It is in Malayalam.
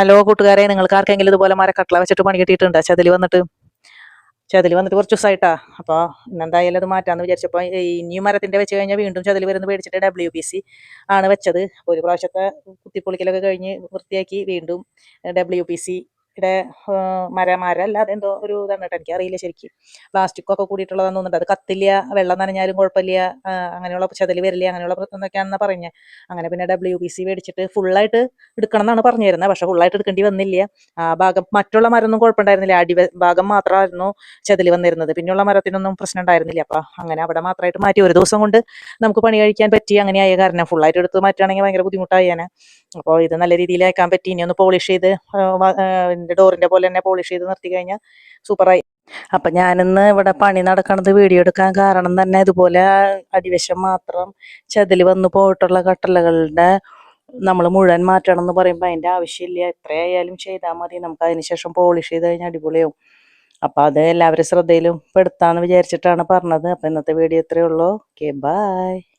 ഹലോ കൂട്ടുകാരെ നിങ്ങൾക്ക് ആർക്കെങ്കിലും ഇതുപോലെ മരക്കട്ടള വെച്ചിട്ട് പണി കിട്ടിയിട്ടുണ്ട്? ചതിൽ വന്നിട്ട്. ചതിൽ വന്നിട്ട് കുറച്ച് ദിവസമായിട്ടാ അപ്പോൾ ഇന്നെന്തായാലും അത് മാറ്റാമെന്ന് വിചാരിച്ചപ്പോൾ ഇനിയും മരത്തിന്റെ വെച്ച് കഴിഞ്ഞാൽ വീണ്ടും ചതിൽ വരുന്ന പേടിച്ചിട്ട് ഡബ്ല്യു സി ആണ് വെച്ചത്. ഒരു പ്രാവശ്യത്തെ കുത്തിപ്പൊളിക്കലൊക്കെ കഴിഞ്ഞ് വൃത്തിയാക്കി വീണ്ടും ഡബ്ല്യു പി സിയുടെ മര മരമല്ല അതെന്തോ ഒരു ഇതാണ് കേട്ടോ എനിക്ക് അറിയില്ല ശരിക്കും. പ്ലാസ്റ്റിക് ഒക്കെ കൂടിയിട്ടുള്ളതാന്ന് തോന്നുന്നുണ്ട്. അത് കത്തില്ല വെള്ളം നനഞ്ഞാലും കുഴപ്പമില്ല അങ്ങനെയുള്ള ചതിൽ വരില്ല അങ്ങനെയുള്ള എന്നൊക്കെയാണെന്ന് പറഞ്ഞ്. അങ്ങനെ പിന്നെ ഡബ്ല്യു ബി സി മേടിച്ചിട്ട് ഫുള്ളായിട്ട് എടുക്കണം എന്നാണ് പറഞ്ഞു തരുന്നത് പക്ഷെ ഫുള്ളായിട്ട് എടുക്കേണ്ടി വന്നില്ല. ആ ഭാഗം മറ്റുള്ള മരമൊന്നും കുഴപ്പമുണ്ടായിരുന്നില്ല. അടി ഭാഗം മാത്രമായിരുന്നു ചെതിൽ വന്നിരുന്നത്. പിന്നെയുള്ള മരത്തിനൊന്നും പ്രശ്നം ഉണ്ടായിരുന്നില്ല. അപ്പൊ അങ്ങനെ അവിടെ മാത്രമായിട്ട് മാറ്റി. ഒരു ദിവസം കൊണ്ട് നമുക്ക് പണി കഴിക്കാൻ പറ്റി. അങ്ങനെ ആയ കാരണം ഫുള്ളായിട്ട് എടുത്ത് മാറ്റുകയാണെങ്കിൽ ഭയങ്കര ബുദ്ധിമുട്ടായി അപ്പോൾ ഇത് നല്ല രീതിയിൽ അയക്കാൻ പറ്റി. ഇനി ഒന്ന് പോളിഷ് ചെയ്ത് ഡോറിന്റെ പോലെ തന്നെ പോളിഷ് ചെയ്ത് നിർത്തി കഴിഞ്ഞാൽ സൂപ്പറായി. അപ്പൊ ഞാനിന്ന് ഇവിടെ പണി നടക്കണത് വീഡിയോ എടുക്കാൻ കാരണം തന്നെ ഇതുപോലെ അടിവശം മാത്രം ചതിൽ വന്നു പോയിട്ടുള്ള കട്ടലകളുടെ നമ്മൾ മുഴുവൻ മാറ്റണം എന്ന് പറയുമ്പോൾ അതിന്റെ ആവശ്യമില്ല. എത്രയായാലും ചെയ്താൽ മതി. നമുക്ക് അതിനുശേഷം പോളിഷ് ചെയ്ത് കഴിഞ്ഞാൽ അടിപൊളിയാവും. അപ്പൊ അത് എല്ലാവരും ശ്രദ്ധയിലും പെടുത്താന്ന് വിചാരിച്ചിട്ടാണ് പറഞ്ഞത്. അപ്പൊ ഇന്നത്തെ വീഡിയോ ഇത്രയേ ഉള്ളൂ. Okay bye.